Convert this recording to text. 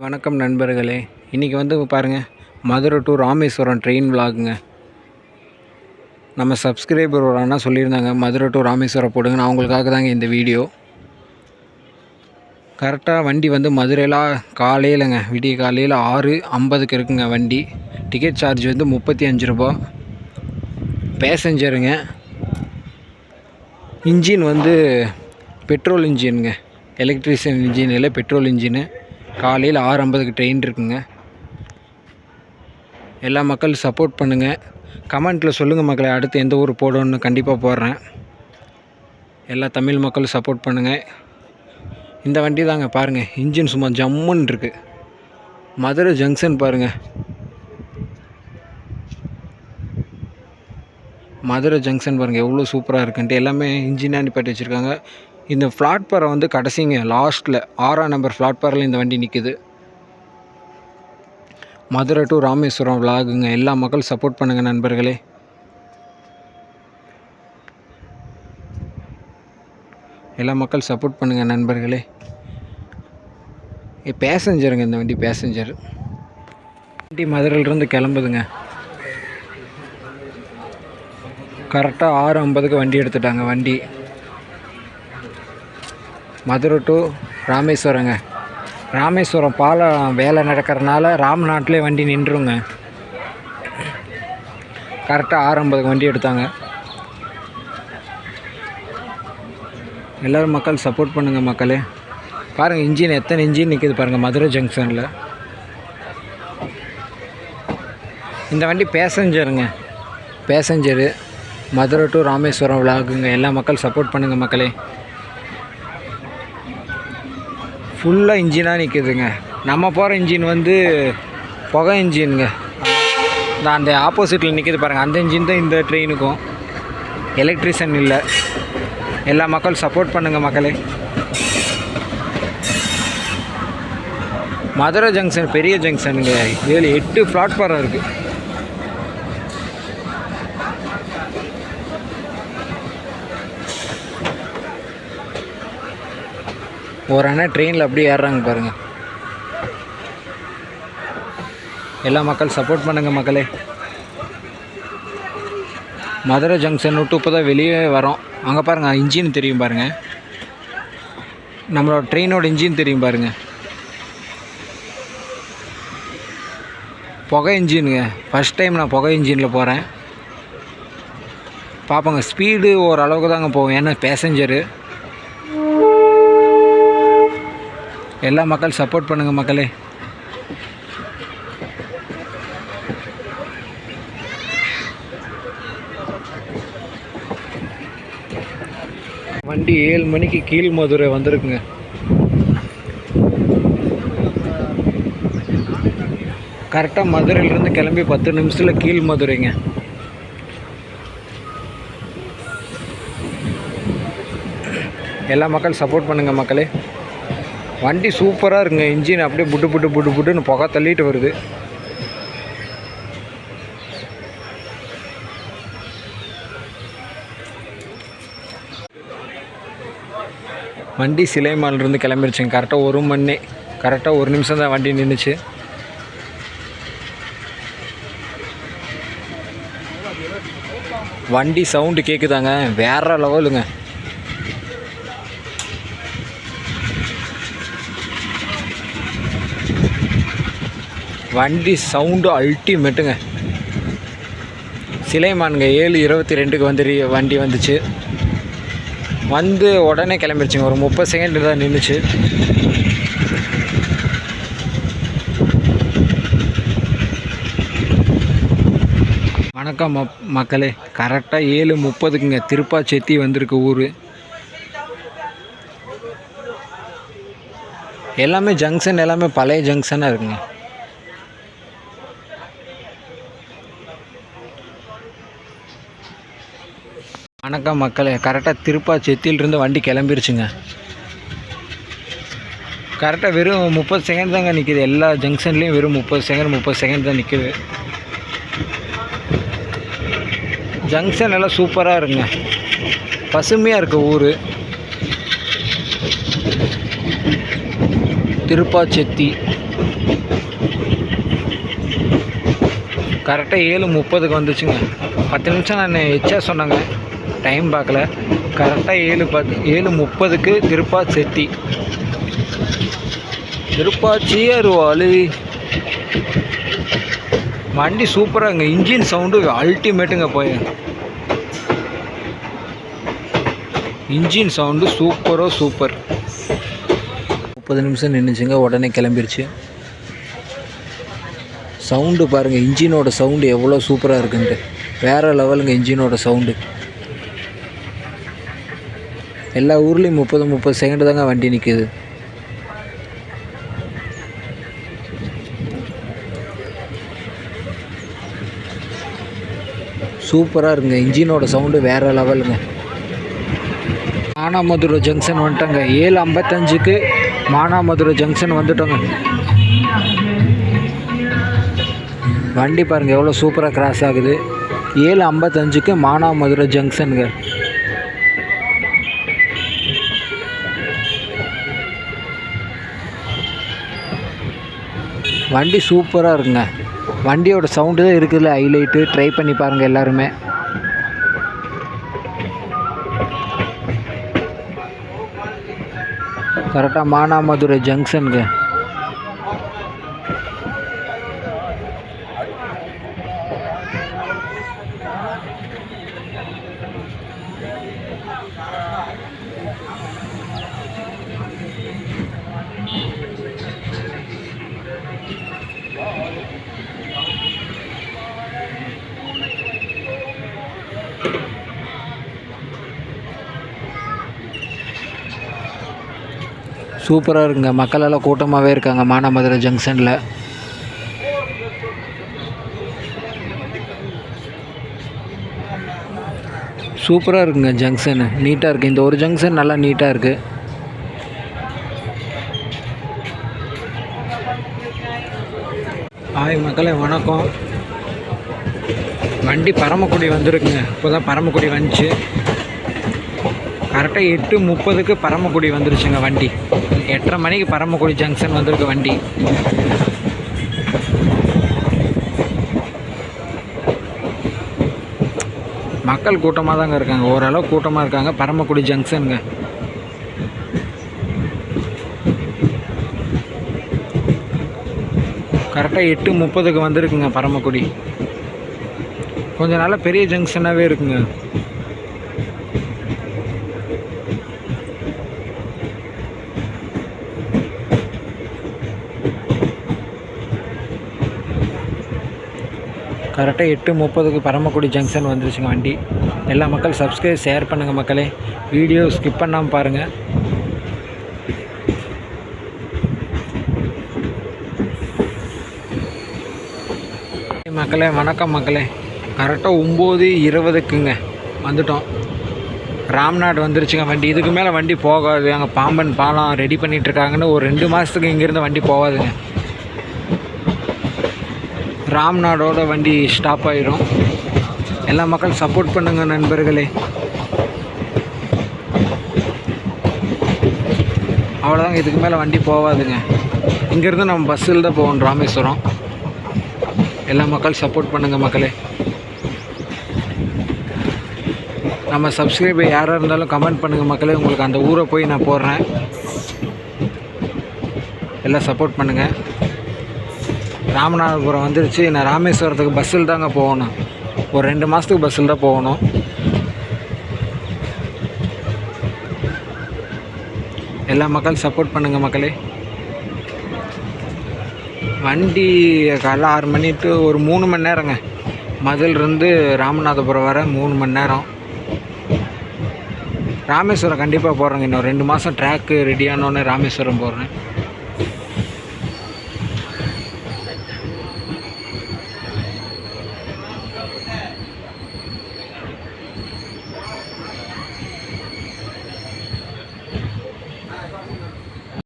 வணக்கம் நண்பர்களே. இன்றைக்கி வந்து பாருங்கள் மதுரை டு ராமேஸ்வரம் ட்ரெயின் விலாகுங்க நம்ம சப்ஸ்கிரைபர் ஒரு அண்ணா சொல்லியிருந்தாங்க மதுரை டு ராமேஸ்வரம் போடுங்க நான் அவங்களுக்காக தாங்க இந்த வீடியோ கரெக்டாக வண்டி வந்து மதுரையில் காலையிலங்க விடிய காலையில் ஆறு ஐம்பதுக்கு இருக்குங்க வண்டி. டிக்கெட் சார்ஜ் வந்து முப்பத்தி அஞ்சு ரூபா. பேசஞ்சருங்க இன்ஜின் வந்து பெட்ரோல் இன்ஜினுங்க எலக்ட்ரிஷியன் இன்ஜின் இல்லை பெட்ரோல் இன்ஜினு காலையில் ஆறு ஐம்பதுக்கு ட்ரெயின் இருக்குங்க. எல்லா மக்கள் சப்போர்ட் பண்ணுங்கள் கமெண்ட்டில் சொல்லுங்கள் மக்களை அடுத்து எந்த ஊர் போடணும்னு கண்டிப்பாக போடுறேன் எல்லா தமிழ் மக்களும் சப்போர்ட் பண்ணுங்கள் இந்த வண்டி தாங்க பாருங்கள் இன்ஜின் சும்மா ஜம்முன்னு இருக்குது மதுரை ஜங்ஷன் பாருங்கள் மதுரை ஜங்ஷன் பாருங்கள் எவ்வளோ சூப்பராக இருக்குன்ட்டு. எல்லாமே இன்ஜினாக நிப்பாட்டி வச்சுருக்காங்க. இந்த பிளாட்பாரை வந்து கடைசிங்க லாஸ்ட்டில் ஆறாம் நம்பர் பிளாட்பாரில் இந்த வண்டி நிற்குது மதுரை டு ராமேஸ்வரம் விலாகுங்க எல்லா மக்கள் சப்போர்ட் பண்ணுங்கள் நண்பர்களே. எல்லா மக்கள் சப்போர்ட் பண்ணுங்கள் நண்பர்களே. பேசஞ்சருங்க இந்த வண்டி பேசஞ்சர் வண்டி மதுரையிலிருந்து கிளம்புதுங்க. கரெக்டாக ஆறு ஐம்பதுக்கு வண்டி எடுத்துட்டாங்க வண்டி. மதுரை டு ராமேஸ்வரங்க. ராமேஸ்வரம் பாலம் வேலை நடக்கிறனால ராம்நாட்டிலே வண்டி நின்றுங்க. கரெக்டாக ஆறு ஐம்பதுக்கு வண்டி எடுத்தாங்க. எல்லோரும் மக்கள் சப்போர்ட் பண்ணுங்கள் மக்களே. பாருங்கள் இன்ஜின் எத்தனை இன்ஜின் நிற்கிது பாருங்கள் மதுரை ஜங்ஷனில் இந்த வண்டி பேசஞ்சருங்க பேசஞ்சரு மதுரை டு ராமேஸ்வரம் விலாகுங்க எல்லா மக்கள் சப்போர்ட் பண்ணுங்கள் மக்களே. ஃபுல்லாக இன்ஜினாக நிற்குதுங்க நம்ம போகிற இன்ஜின் வந்து புகை இன்ஜினுங்க. நான் அந்த ஆப்போசிட்டில் நிற்கிது பாருங்கள் அந்த இன்ஜின் தான் இந்த ட்ரெயினுக்கும். எலக்ட்ரிஷியன் இல்லை. எல்லா மக்களும் சப்போர்ட் பண்ணுங்கள் மக்களே. மதுரை ஜங்ஷன் பெரிய ஜங்ஷனுங்க ஏழு எட்டு பிளாட்ஃபாரம் இருக்குது ஒரு அண்ணன் ட்ரெயினில் அப்படியே ஏறுறாங்க பாருங்கள் எல்லா மக்கள் சப்போர்ட் பண்ணுங்கள் மக்களே. மதுரை ஜங்ஷன் விட்டு இப்போ தான் வெளியே வரோம். அங்கே பாருங்கள் இன்ஜின் தெரியும் பாருங்கள் நம்மளோட ட்ரெயினோட இன்ஜின் தெரியும் பாருங்கள் புகை இன்ஜினுங்க ஃபஸ்ட் டைம் நான் புகை இன்ஜினில் போகிறேன் பார்ப்போங்க ஸ்பீடு ஓரளவுக்கு தாங்க போவோம் ஏன்னா பேசஞ்சரு எல்லா மக்கள் சப்போர்ட் பண்ணுங்கள் மக்களே. வண்டி ஏழு மணிக்கு கீழ் மதுரை வந்திருக்குங்க. கரெக்டாக மதுரையிலேருந்து கிளம்பி பத்து நிமிஷத்தில் கீழ் மதுரைங்க. எல்லா மக்கள் சப்போர்ட் பண்ணுங்கள் மக்களே. வண்டி சூப்பராக இருக்குங்க. இன்ஜின் அப்படியே புட்டு புட்டு புட்டு புட்டுன்னு புகை தள்ளிட்டு வருது. வண்டி சிலைமாலிருந்து கிளம்பிருச்சுங்க. கரெக்டாக ஒரு மணி கரெக்டாக ஒரு நிமிஷம் தான் வண்டி நின்றுச்சு வண்டி சவுண்டு கேட்குதாங்க வேற லெவலுங்க. வண்டி சவுண்டு அல்டிமேட்டுங்க சிலைமானுங்க ஏழு இருபத்தி ரெண்டுக்கு வந்து வண்டி வந்துச்சு. வந்து உடனே கிளம்பிடுச்சுங்க ஒரு முப்பது செகண்ட் தான் நின்றுச்சு வணக்கம் மக் மக்களே. கரெக்டாக ஏழு முப்பதுக்குங்க. திருப்பாச்செத்தி வந்திருக்கு ஊர். எல்லாமே ஜங்ஷன் எல்லாமே பழைய ஜங்ஷனாக இருக்குங்க. வணக்கம் மக்களே கரெக்டாக திருப்பா செத்தியிலிருந்து வண்டி கிளம்பிருச்சுங்க. கரெக்டாக வெறும் முப்பது செகண்ட் தாங்க நிற்கிது எல்லா ஜங்ஷன்லேயும் வெறும் முப்பது செகண்ட் முப்பது செகண்ட் தான் நிற்குது ஜங்ஷன் எல்லாம் சூப்பராக இருக்குங்க. பசுமையாக இருக்குது ஊர். திருப்பாச்செத்தி. கரெக்டாக ஏழு முப்பதுக்கு வந்துச்சுங்க. பத்து நிமிஷம் நான் எச்சா சொன்னாங்க. டைம் பார்க்கல. கரெக்டாக ஏழு பத்து ஏழு முப்பதுக்கு திருப்பா செட்டி திருப்பாச்சி அருவாளு வண்டி சூப்பராங்க இன்ஜின் சவுண்டு அல்டிமேட்டுங்க போய் இன்ஜின் சவுண்டு சூப்பரோ சூப்பர் முப்பது நிமிஷம் நின்றுச்சுங்க உடனே கிளம்பிருச்சு. சவுண்டு பாருங்கள் இன்ஜினோட சவுண்டு எவ்வளோ சூப்பராக இருக்குன்ட்டு. வேறு லெவலுங்க இன்ஜினோட சவுண்டு எல்லா ஊர்லேயும் முப்பது முப்பது செகண்டு தாங்க வண்டி நிற்கிது சூப்பராக இருக்குங்க. இன்ஜினோட சவுண்டு வேறு லெவலுங்க மானாமதுரை ஜங்ஷன் வந்துட்டோங்க. ஏழு ஐம்பத்தஞ்சுக்கு மானாமதுரை ஜங்ஷன் வந்துட்டோங்க. வண்டி பாருங்கள் எவ்வளோ சூப்பராக கிராஸ் ஆகுது. ஏழு ஐம்பத்தஞ்சுக்கு மானாமதுரை ஜங்ஷனுங்க வண்டி சூப்பராக இருக்குங்க. வண்டியோட சவுண்டு தான் இருக்குதுல்ல ஹைலைட்டு ட்ரை பண்ணி பாருங்கள் எல்லாருமே. கரெக்டாக மானாமதுரை ஜங்ஷனுக்கு சூப்பராக இருக்குங்க. மக்கள் எல்லாம் கூட்டமாகவே இருக்காங்க மானாமதுரை ஜங்ஷனில். சூப்பராக இருக்குங்க ஜங்ஷனு. நீட்டாக இருக்குது இந்த ஒரு ஜங்ஷன் நல்லா நீட்டாக இருக்குது ஹாய் மக்களே வணக்கம். வண்டி பரமக்குடி வந்திருக்குங்க. இப்போ தான் பரமக்குடி வந்துச்சு. கரெக்டாக எட்டு முப்பதுக்கு பரமக்குடி வந்துருச்சுங்க வண்டி. எட்டரை மணிக்கு பரமக்குடி ஜங்ஷன் வந்திருக்கு வண்டி. மக்கள் கூட்டமாக தாங்க இருக்காங்க. ஓரளவு கூட்டமாக இருக்காங்க. பரமக்குடி ஜங்ஷனுங்க கரெக்டாக எட்டு முப்பதுக்கு வந்திருக்குங்க பரமக்குடி. கொஞ்சம் நாளாக பெரிய ஜங்ஷனாகவே இருக்குங்க. கரெக்டாக எட்டு முப்பதுக்கு பரமக்குடி ஜங்ஷன் வந்துருச்சுங்க வண்டி. எல்லா மக்கள் சப்ஸ்கிரைப் ஷேர் பண்ணுங்கள் மக்களே. வீடியோ ஸ்கிப் பண்ணாமல் பாருங்கள் மக்களே வணக்கம் மக்களே. கரெக்டாக ஒம்பது இருபதுக்குங்க வந்துட்டோம். ராம்நாடு வந்துருச்சுங்க வண்டி. இதுக்கு மேலே வண்டி போகாது. அங்கே பாம்பன் பாலம் ரெடி பண்ணிகிட்ருக்காங்கன்னு ஒரு ரெண்டு மாதத்துக்கு இங்கேருந்து வண்டி போகாதுங்க. ராம்நாடோட வண்டி ஸ்டாப் ஆயிடும் எல்லா மக்கள் சப்போர்ட் பண்ணுங்க நண்பர்களே. அவ்வளோதாங்க இதுக்கு மேலே வண்டி போகாதுங்க இங்கேருந்து நம்ம பஸ்ஸில் தான் போவோம் ராமேஸ்வரம். எல்லா மக்கள் சப்போர்ட் பண்ணுங்கள் மக்களே. நம்ம சப்ஸ்கிரைபர் யாராக இருந்தாலும் கமெண்ட் பண்ணுங்கள் மக்களே. உங்களுக்கு அந்த ஊரை போய் நான் போடுறேன். எல்லாம் சப்போர்ட் பண்ணுங்கள் ராமநாதபுரம் வந்துருச்சு. நான் ராமேஸ்வரத்துக்கு பஸ்ஸில் தாங்க போகணும். ஒரு ரெண்டு மாதத்துக்கு பஸ்ஸில் தான் போகணும். எல்லா மக்கள் சப்போர்ட் பண்ணுங்கள் மக்களே. வண்டி காலைல ஆறு மணி டு ஒரு மூணு மணி நேரங்க. மதுலேருந்து ராமநாதபுரம் வர மூணு மணி நேரம். ராமேஸ்வரம் கண்டிப்பாக போகிறேங்க இன்னும் ரெண்டு மாதம் ட்ராக்கு ரெடி ராமேஸ்வரம் போடுறேன்